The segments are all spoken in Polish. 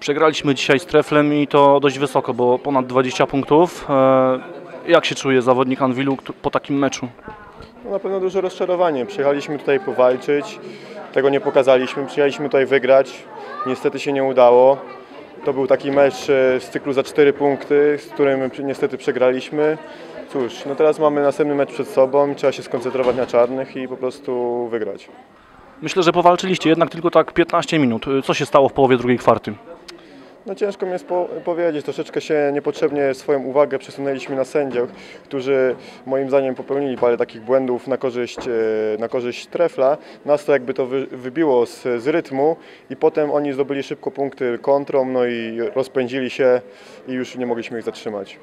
Przegraliśmy dzisiaj z Treflem i to dość wysoko, bo ponad 20 punktów. E, Jak się czuje zawodnik Anwilu po takim meczu? No na pewno duże rozczarowanie. Przyjechaliśmy tutaj powalczyć, tego nie pokazaliśmy. Przyjechaliśmy tutaj wygrać, niestety się nie udało. To był taki mecz e, z cyklu za 4 punkty, z którym niestety przegraliśmy. Cóż, no teraz mamy następny mecz przed sobą, trzeba się skoncentrować na czarnych i po prostu wygrać. Myślę, że powalczyliście jednak tylko tak 15 minut. E, Co się stało w połowie drugiej kwarty? No ciężko mi jest po, powiedzieć, troszeczkę się niepotrzebnie swoją uwagę przesunęliśmy na sędziów, którzy moim zdaniem popełnili parę takich błędów na korzyść, e, na korzyść trefla. Nas to jakby to wy, wybiło z, z rytmu i potem oni zdobyli szybko punkty kontrą, no i rozpędzili się i już nie mogliśmy ich zatrzymać.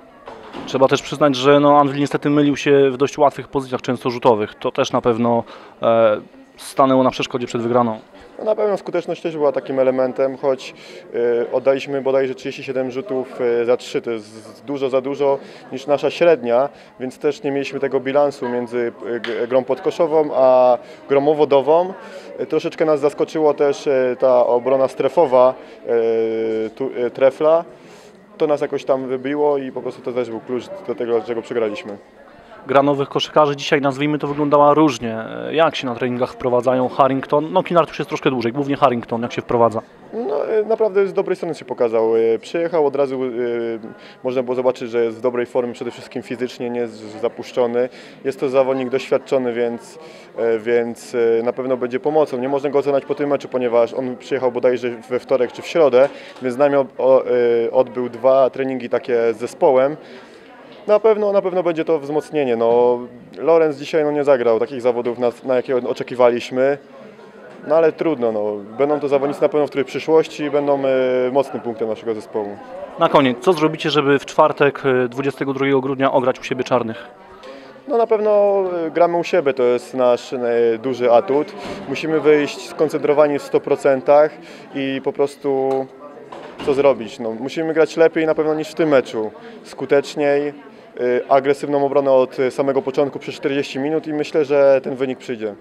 Trzeba też przyznać, że no Anwil niestety mylił się w dość łatwych pozycjach, często rzutowych. To też na pewno e, stanęło na przeszkodzie przed wygraną. No na pewno skuteczność też była takim elementem, choć e, oddaliśmy bodajże 37 rzutów e, za 3, to jest dużo za dużo niż nasza średnia, więc też nie mieliśmy tego bilansu między e, grą podkoszową a grą owodową. E, Troszeczkę nas zaskoczyło też ta obrona strefowa trefla. To nas jakoś tam wybiło i po prostu to też był klucz do tego, dlaczego przegraliśmy. Gra nowych koszykarzy dzisiaj, nazwijmy to, wyglądała różnie. E, Jak się na treningach wprowadzają Harrington? No Kinart już jest troszkę dłużej, głównie Harrington, jak się wprowadza. No, e, naprawdę z dobrej strony się pokazał. E, Przyjechał od razu, można było zobaczyć, że jest w dobrej formie, przede wszystkim fizycznie, nie jest zapuszczony. Jest to zawodnik doświadczony, więc, więc na pewno będzie pomocą. Nie można go oceniać po tym meczu, ponieważ on przyjechał bodajże we wtorek czy w środę, więc z nami odbył dwa treningi takie z zespołem. Na pewno, na pewno będzie to wzmocnienie. No, Lorenz dzisiaj no, nie zagrał takich zawodów, na, na jakie oczekiwaliśmy. No ale trudno, no. będą to zawodnicy na pewno w której przyszłości będą e, mocnym punktem naszego zespołu. Na koniec, co zrobicie, żeby w czwartek, e, 22 grudnia, ograć u siebie czarnych? No na pewno e, gramy u siebie, to jest nasz e, duży atut. Musimy wyjść skoncentrowani w 100% i po prostu co zrobić? No, musimy grać lepiej na pewno niż w tym meczu, skuteczniej, e, agresywną obronę od samego początku przez 40 minut i myślę, że ten wynik przyjdzie.